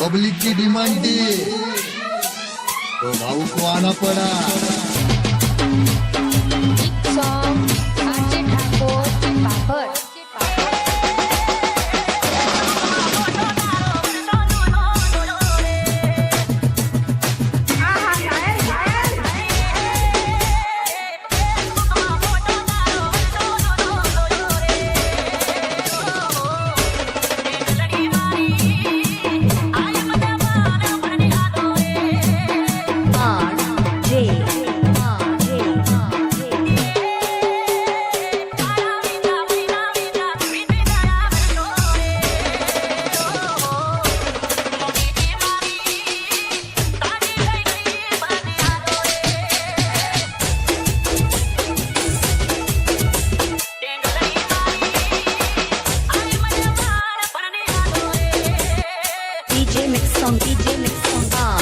Public की demand ती तो भाऊक आना पडा. song DJ mix. song. Ah.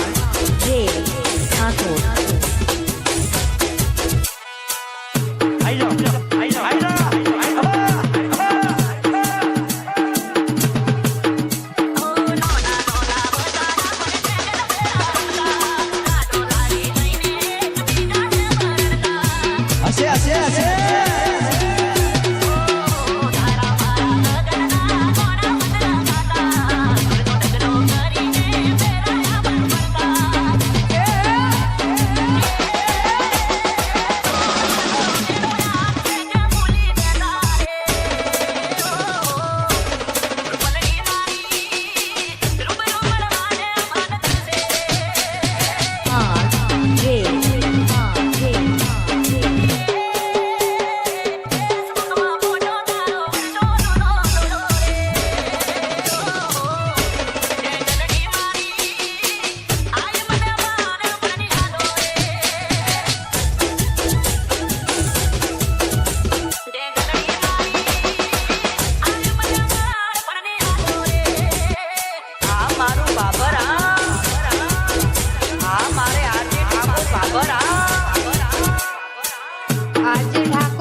Babra. આજે ઢાકા